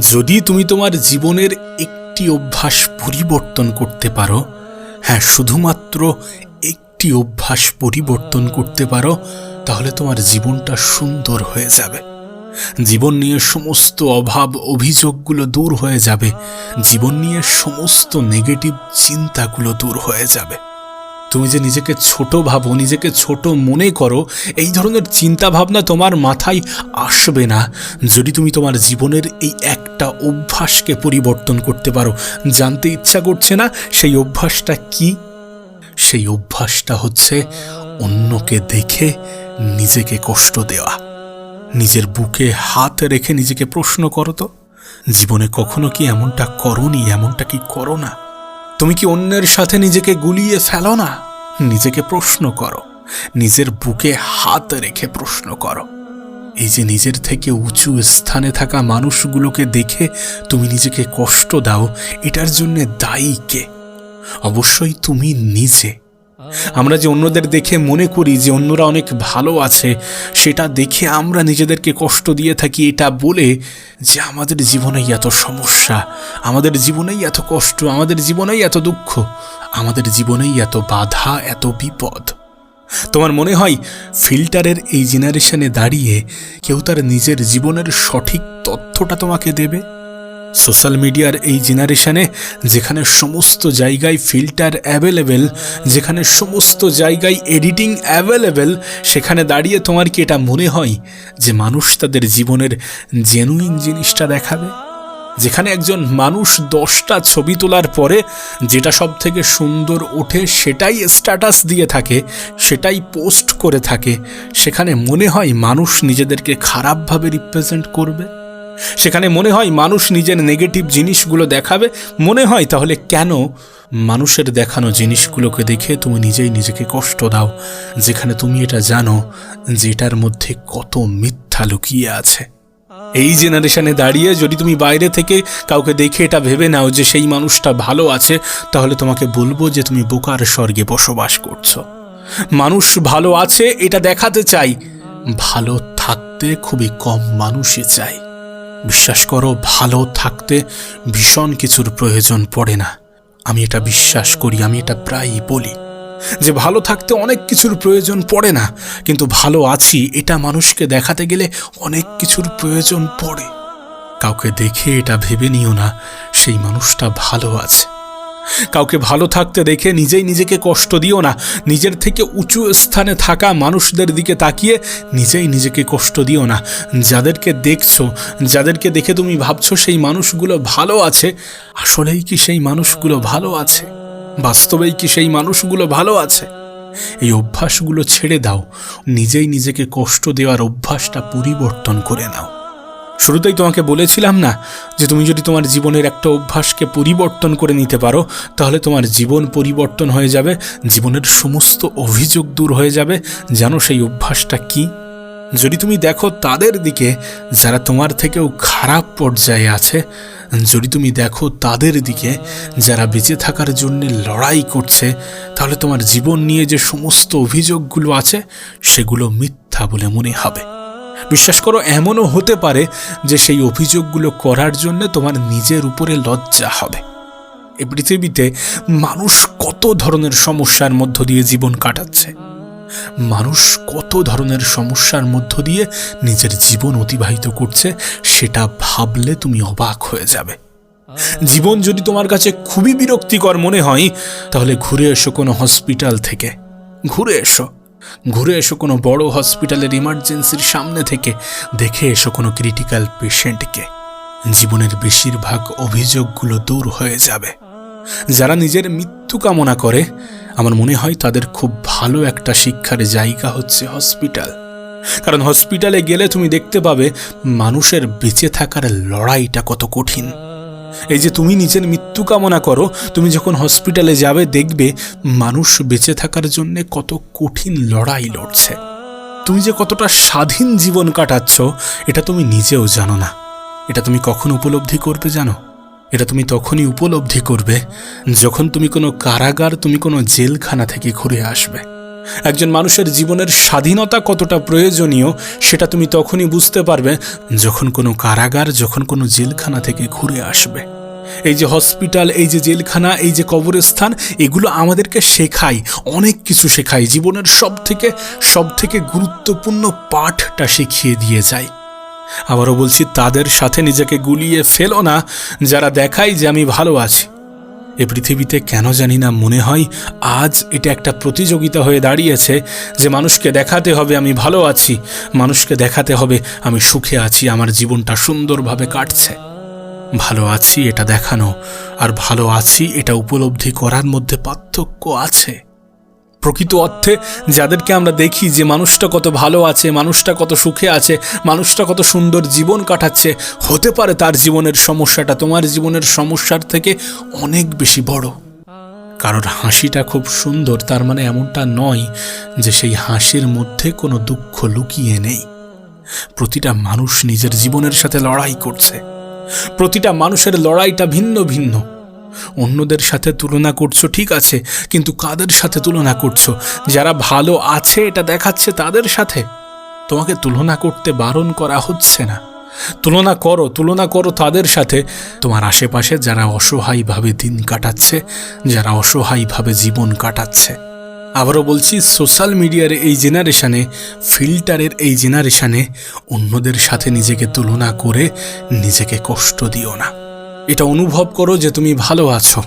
যদি তুমি তোমার জীবনের একটি অভ্যাস পরিবর্তন করতে পারো হ্যাঁ শুধুমাত্র একটি অভ্যাস পরিবর্তন করতে পারো, তাহলে তোমার জীবনটা সুন্দর হয়ে যাবে। জীবন নিয়ে সমস্ত অভাব, অভিযোগগুলো দূর হয়ে যাবে। জীবন নিয়ে সমস্ত নেগেটিভ চিন্তাগুলো দূর হয়ে যাবে। তুমি যে নিজেকে ছোট ভাবো, নিজেকে ছোট মনে করো, এই ধরনের চিন্তা ভাবনা তোমার মাথায় আসবে না। যদি তুমি তোমার জীবনের এই একটা অভ্যাসকে পরিবর্তন করতে পারো, জানতে ইচ্ছা করছে না সেই অভ্যাসটা কি? সেই অভ্যাসটা হচ্ছে অন্যকে দেখে নিজেকে কষ্ট দেওয়া। নিজের বুকে হাত রেখে নিজেকে প্রশ্ন করো তো। জীবনে কখনো কি এমনটা করনি, এমনটা কি করো না? তুমি কি অন্যের সাথে নিজেকে গুলিয়ে ফেলো না? নিজেকে প্রশ্ন করো। নিজের বুকে হাত রেখে প্রশ্ন করো। এই যে নিজের থেকে উঁচু স্থানে থাকা মানুষগুলোকে দেখে তুমি নিজেকে কষ্ট দাও, এটার জন্যে দায়ী কে? অবশ্যই তুমি নিজে। আমরা যে অন্যদের দেখে মনে করি যে অন্যরা অনেক ভালো আছে, সেটা দেখে আমরা নিজেদেরকে কষ্ট দিয়ে থাকি এটা বলে যে আমাদের জীবনেই এত সমস্যা, আমাদের জীবনেই এত কষ্ট, আমাদের জীবনেই এত দুঃখ, আমাদের জীবনেই এত বাধা, এত বিপদ। তোমার মনে হয় ফিল্টারের এই জেনারেশনে দাঁড়িয়ে কেউ তার নিজের জীবনের সঠিক তথ্যটা তোমাকে দেবে? সোশ্যাল মিডিয়ার এই জেনারেশনে যেখানে সমস্ত জায়গায় ফিল্টার অ্যাভেলেবেল, যেখানে সমস্ত জায়গায় এডিটিং অ্যাভেলেবেল, সেখানে দাঁড়িয়ে তোমার কি এটা মনে হয় যে মানুষ তাদের জীবনের জেনুইন জিনিসটা দেখাবে? যেখানে একজন মানুষ দশটা ছবি তোলার পরে যেটা সব থেকে সুন্দর ওঠে সেটাই স্ট্যাটাস দিয়ে থাকে, সেটাই পোস্ট করে থাকে, সেখানে মনে হয় মানুষ নিজেদেরকে খারাপভাবে রিপ্রেজেন্ট করবে? সেখানে মনে হয় মানুষ নিজের নেগেটিভ জিনিসগুলো দেখাবে। মনে হয় তাহলে কেন মানুষের দেখানো জিনিসগুলোকে দেখে তুমি নিজেই নিজেকে কষ্ট দাও? যেখানে তুমি এটা জানো যে এটার মধ্যে কত মিথ্যা লুকিয়ে আছে। এই জেনারেশনে দাঁড়িয়ে যদি তুমি বাইরে থেকে কাউকে দেখে এটা ভেবে নাও যে সেই মানুষটা ভালো আছে, তাহলে তোমাকে বলব যে তুমি বোকার স্বর্গে বসবাস করছ। মানুষ ভালো আছে, এটা দেখাতে চাই। ভালো থাকতে খুবই কম মানুষই চাই বিশ্বাস করো, ভালো থাকতে ভীষণ কিছুর প্রয়োজন পড়ে না। আমি এটা বিশ্বাস করি, আমি এটা প্রায়ই বলি যে ভালো থাকতে অনেক কিছুর প্রয়োজন পড়ে না, কিন্তু ভালো আছি, এটা মানুষকে দেখাতে গেলে অনেক কিছুর প্রয়োজন পড়ে। কাউকে দেখে এটা ভেবে নিও না, সেই মানুষটা ভালো আছে। কাউকে ভালো থাকতে দেখে নিজেই নিজেকে কষ্ট দিও না। নিজের থেকে উঁচু স্থানে থাকা মানুষদের দিকে তাকিয়ে নিজেই নিজেকে কষ্ট দিও না। যাদেরকে দেখছ, যাদেরকে দেখে তুমি ভাবছ সেই মানুষগুলো ভালো আছে, আসলেই কি সেই মানুষগুলো ভালো আছে? বাস্তবেই কি সেই মানুষগুলো ভালো আছে? এই অভ্যাসগুলো ছেড়ে দাও। নিজেই নিজেকে কষ্ট দেওয়ার অভ্যাসটা পরিবর্তন করে নাও। শুরুতেই তোমাকে বলেছিলাম না যে তুমি যদি তোমার জীবনের একটা অভ্যাসকে পরিবর্তন করে নিতে পারো, তাহলে তোমার জীবন পরিবর্তন হয়ে যাবে, জীবনের সমস্ত অভিযোগ দূর হয়ে যাবে। জানো সেই অভ্যাসটা কি? যদি তুমি দেখো তাদের দিকে, যারা তোমার থেকেও খারাপ পর্যায়ে আছে, যদি তুমি দেখো তাদের দিকে, যারা বেঁচে থাকার জন্য লড়াই করছে, তাহলে তোমার জীবন নিয়ে যে সমস্ত অভিযোগগুলো আছে, সেগুলো মিথ্যা বলে মনে হবে। বিশ্বাস করো, এমনও হতে পারে যে সেই অভিযোগগুলো করার জন্য তোমার নিজের উপরে লজ্জা হবে। এই পৃথিবীতে মানুষ কত ধরনের সমস্যার মধ্য দিয়ে জীবন কাটাচ্ছে? মানুষ কত ধরনের সমস্যার মধ্য দিয়ে নিজের জীবন অতিবাহিত করছে, সেটা ভাবলে তুমি অবাক হয়ে যাবে। জীবন যদি তোমার কাছে খুবই বিরক্তিকর মনে হয়, তাহলে ঘুরে এসো কোনো হসপিটাল থেকে। ঘুরে এসো। ঘুরে এসো কোনো বড় হসপিটালের ইমার্জেন্সির সামনে থেকে, দেখে এসো কোনো ক্রিটিক্যাল পেশেন্টকে জীবনের বেশিরভাগ অভিযোগগুলো দূর হয়ে যাবে। যারা নিজের মৃত্যু কামনা করে, আমার মনে হয় তাদের খুব ভালো একটা শিক্ষার জায়গা হচ্ছে হসপিটাল কারণ হসপিটালে গেলে তুমি দেখতে পাবে, মানুষের বেঁচে থাকার লড়াইটা কত কঠিন। এই যে তুমি নিজের মৃত্যু কামনা করো, তুমি যখন হসপিটালে যাবে, দেখবে মানুষ বেঁচে থাকার জন্য কত কঠিন লড়াই লড়ছে। তুমি যে কতটা স্বাধীন জীবন কাটাচ্ছ, এটা তুমি নিজেও জানো না। এটা তুমি কখন উপলব্ধি করবে জানো? এটা তুমি তখনই উপলব্ধি করবে যখন তুমি কোনো কারাগার, তুমি কোনো জেলখানা থেকে ঘুরে আসবে। একজন মানুষের জীবনের স্বাধীনতা কতটা প্রয়োজনীয়, সেটা তুমি তখনই বুঝতে পারবে যখন কোনো কারাগার, যখন কোনো জেলখানা থেকে ঘুরে আসবে। এই যে হসপিটাল, এই যে জেলখানা, এই যে কবরস্থান, এগুলো আমাদেরকে শেখায়, অনেক কিছু শেখায়। জীবনের সব থেকে সব থেকে গুরুত্বপূর্ণ পাঠটা শিখিয়ে দিয়ে যায়। আবারও বলছি, তাদের সাথে নিজেকে গুলিয়ে ফেলো না। যারা দেখায় যে আমি ভালো আছি এ পৃথিবীতে কেন জানি না মনে হয় আজ এটা একটা প্রতিযোগিতা হয়ে দাঁড়িয়েছে যে মানুষকে দেখাতে হবে আমি ভালো আছি, মানুষকে দেখাতে হবে আমি সুখে আছি, আমার জীবনটা সুন্দরভাবে কাটছে। ভালো আছি এটা দেখানো, আর ভালো আছি এটা উপলব্ধি করার মধ্যে পার্থক্য আছে। প্রকৃত অর্থে যাদেরকে আমরা দেখি যে মানুষটা কত ভালো আছে, মানুষটা কত সুখে আছে, মানুষটা কত সুন্দর জীবন কাটাচ্ছে, হতে পারে তার জীবনের সমস্যাটা তোমার জীবনের সমস্যার থেকে অনেক বেশি বড়। কারোর হাসিটা খুব সুন্দর, তার মানে এমনটা নয় যে সেই হাসির মধ্যে কোনো দুঃখ লুকিয়ে নেই। প্রতিটা মানুষ নিজের জীবনের সাথে লড়াই করছে। প্রতিটা মানুষের লড়াইটা ভিন্ন ভিন্ন। অন্যদের সাথে তুলনা করছ, ঠিক আছে, কিন্তু কাদের সাথে তুলনা করছ? যারা ভালো আছে, এটা দেখাচ্ছে তাদের সাথে। তোমাকে তুলনা করতে বারণ করা হচ্ছে না। তুলনা করো তুলনা করো তাদের সাথে। তোমার আশেপাশে যারা অসহায়ভাবে দিন কাটাচ্ছে, যারা অসহায়ভাবে জীবন কাটাচ্ছে। আবারও বলছি, সোশ্যাল মিডিয়ার এই জেনারেশনে, ফিল্টারের এই জেনারেশনে অন্যদের সাথে নিজেকে তুলনা করে নিজেকে কষ্ট দিও না। এটা অনুভব করো যে তুমি ভালো আছো,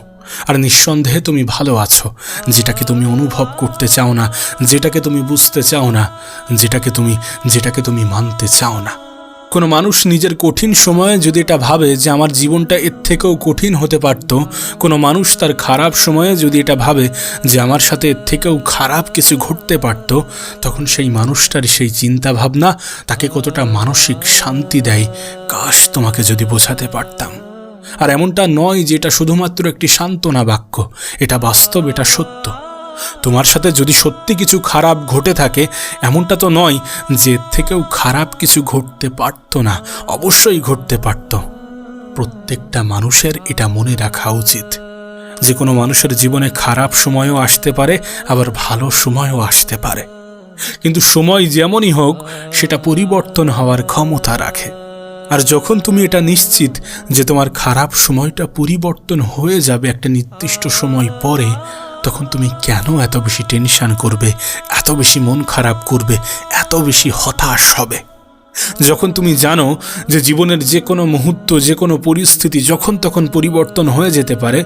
আর নিঃসন্দেহে তুমি ভালো আছো। যেটাকে তুমি অনুভব করতে চাও না, যেটাকে তুমি বুঝতে চাও না, যেটাকে তুমি যেটাকে তুমি মানতে চাও না। কোনো মানুষ নিজের কঠিন সময়ে যদি এটা ভাবে যে আমার জীবনটা এর থেকেও কঠিন হতে পারত, কোনো মানুষ তার খারাপ সময়ে যদি এটা ভাবে যে আমার সাথে এর থেকেও খারাপ কিছু ঘটতে পারত, তখন সেই মানুষটার সেই চিন্তা ভাবনা তাকে কতটা মানসিক শান্তি দেয়, কাশ তোমাকে যদি বোঝাতে পারতাম। আর এমনটা নয় যে এটা শুধুমাত্র একটি সান্ত্বনা বাক্য। এটা বাস্তব, এটা সত্য। তোমার সাথে যদি সত্যি কিছু খারাপ ঘটে থাকে, এমনটা তো নয় যে থেকেও খারাপ কিছু ঘটতে পারত না। অবশ্যই ঘটতে পারত। প্রত্যেকটা মানুষের এটা মনে রাখা উচিত। যে কোনো মানুষের জীবনে খারাপ সময়ও আসতে পারে, আবার ভালো সময়ও আসতে পারে। কিন্তু সময় যেমনই হোক, সেটা পরিবর্তন হওয়ার ক্ষমতা রাখে। আর যখন তুমি এটা নিশ্চিত যে তোমার খারাপ সময়টা পরিবর্তন হয়ে যাবে একটা নির্দিষ্ট সময় পরে, তখন তুমি কেন এত বেশি টেনশান করবে, এত বেশি মন খারাপ করবে, এত বেশি হতাশ হবে? যখন তুমি জানো যে জীবনের যে কোনো মুহূর্ত, যে কোনো পরিস্থিতি যখন তখন পরিবর্তন হয়ে যেতে পারে,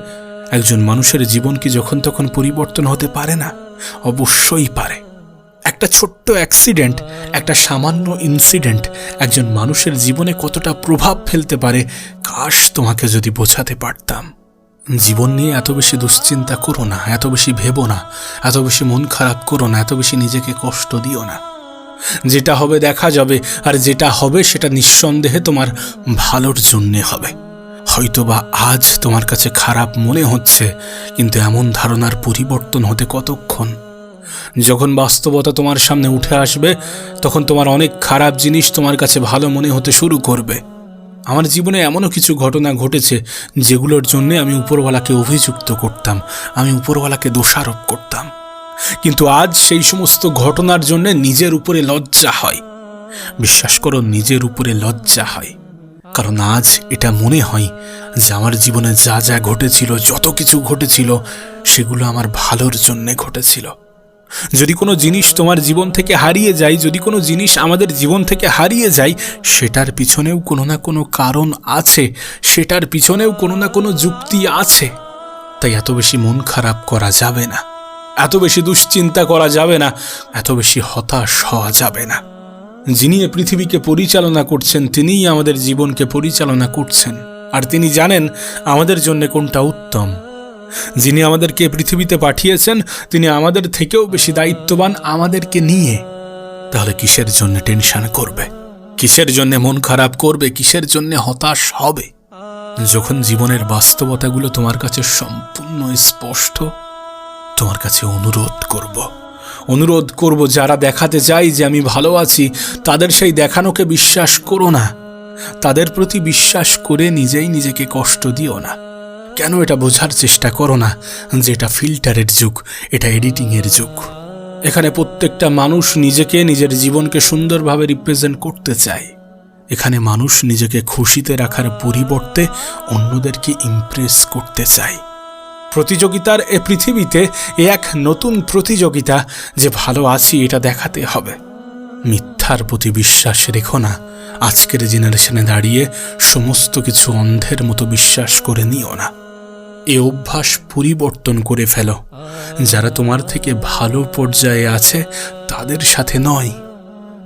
একজন মানুষের জীবন কি যখন তখন পরিবর্তন হতে পারে না? অবশ্যই পারে। একটা ছোট্ট অ্যাক্সিডেন্ট একটা সামান্য ইনসিডেন্ট একজন মানুষের জীবনে কতটা প্রভাব ফেলতে পারে, কাশ তোমাকে যদি বোঝাতে পারতাম। জীবন নিয়ে এত বেশি দুশ্চিন্তা করো না, এত বেশি ভেবো না, এত বেশি মন খারাপ করো না, এত বেশি নিজেকে কষ্ট দিও না। যেটা হবে দেখা যাবে, আর যেটা হবে সেটা নিঃসন্দেহে তোমার ভালোর জন্যে হবে। হয়তোবা আজ তোমার কাছে খারাপ মনে হচ্ছে, কিন্তু এমন ধারণার পরিবর্তন হতে কতক্ষণ? যখন বাস্তবতা তোমার সামনে উঠে আসবে, তখন তোমার অনেক খারাপ জিনিস তোমার কাছে ভালো মনে হতে শুরু করবে। আমার জীবনে এমনও কিছু ঘটনা ঘটেছে, যেগুলোর জন্যে আমি উপরওয়ালাকে অভিযুক্ত করতাম, আমি উপরওয়ালাকে দোষারোপ করতাম। কিন্তু আজ সেই সমস্ত ঘটনার জন্য নিজের উপরে লজ্জা হয়। বিশ্বাস করো, নিজের উপরে লজ্জা হয়। কারণ আজ এটা মনে হয় যে আমার জীবনে যা যা ঘটেছিল, যত কিছু ঘটেছিল, সেগুলো আমার ভালোর জন্যে ঘটেছিল। যদি কোনো জিনিস তোমার জীবন থেকে হারিয়ে যায়, যদি কোনো জিনিস আমাদের জীবন থেকে হারিয়ে যায়, সেটার পিছনেও কোনো না কোনো কারণ আছে, সেটার পিছনেও কোনো না কোনো যুক্তি আছে। তাই এত বেশি মন খারাপ করা যাবে না। এত বেশি দুশ্চিন্তা করা যাবে না। এত বেশি হতাশ হওয়া যাবে না। যিনি এ পৃথিবীকে পরিচালনা করছেন, তিনিই আমাদের জীবনকে পরিচালনা করছেন। আর তিনি জানেন আমাদের জন্য কোনটা উত্তম। যিনি আমাদেরকে পৃথিবীতে পাঠিয়েছেন, তিনি আমাদের থেকেও বেশি দায়িত্ববান আমাদেরকে নিয়ে। তাহলে কিসের জন্য টেনশন করবে? কিসের জন্য মন খারাপ করবে? কিসের জন্য হতাশ হবে? যখন জীবনের বাস্তবতাগুলো তোমার কাছে সম্পূর্ণ স্পষ্ট, তোমার কাছে অনুরোধ করব। অনুরোধ করব যারা দেখাতে চাই যে আমি ভালো আছি, তাদের সেই দেখানোকে বিশ্বাস করো না। তাদের প্রতি বিশ্বাস করে নিজেই নিজেকে কষ্ট দিও না। কেন এটা বোঝার চেষ্টা করো না যে এটা ফিল্টারের যুগ, এটা এডিটিংয়ের যুগ। এখানে প্রত্যেকটা মানুষ নিজেকে নিজের জীবনকে সুন্দরভাবে রিপ্রেজেন্ট করতে চায়। এখানে মানুষ নিজেকে খুশিতে রাখার পরিবর্তে অন্যদেরকে ইমপ্রেস করতে চায়। প্রতিযোগিতার এ পৃথিবীতে এক নতুন প্রতিযোগিতা যে ভালো আছি এটা দেখাতে হবে। মিথ্যার প্রতি বিশ্বাস রেখো না। আজকের জেনারেশনে দাঁড়িয়ে সমস্ত কিছু অন্ধের মতো বিশ্বাস করে নিও না। এ অভ্যাস পরিবর্তন করে ফেলো। যারা তোমার থেকে ভালো পর্যায়ে আছে, তাদের সাথে নয়।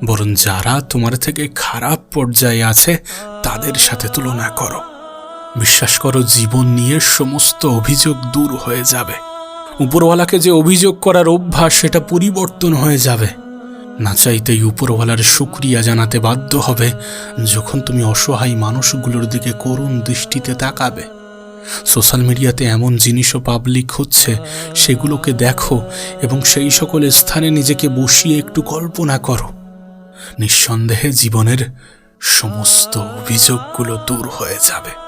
বরং যারা তোমার থেকে খারাপ পর্যায়ে আছে, তাদের সাথে তুলনা করো। বিশ্বাস করো, জীবন নিয়ে সমস্ত অভিযোগ দূর হয়ে যাবে। উপরওয়ালাকে যে অভিযোগ করার অভ্যাস, সেটা পরিবর্তন হয়ে যাবে। না চাইতেই উপরওয়ালার শুক্রিয়া জানাতে বাধ্য হবে, যখন তুমি অসহায় মানুষগুলোর দিকে করুণ দৃষ্টিতে তাকাবে। সোশ্যাল মিডিয়াতে এমন জিনিসও পাবলিক হচ্ছে, সেগুলোকে দেখো এবং সেই সকল স্থানে নিজেকে বসিয়ে একটু কল্পনা করো। নিঃসন্দেহে জীবনের সমস্ত অভিযোগগুলো দূর হয়ে যাবে।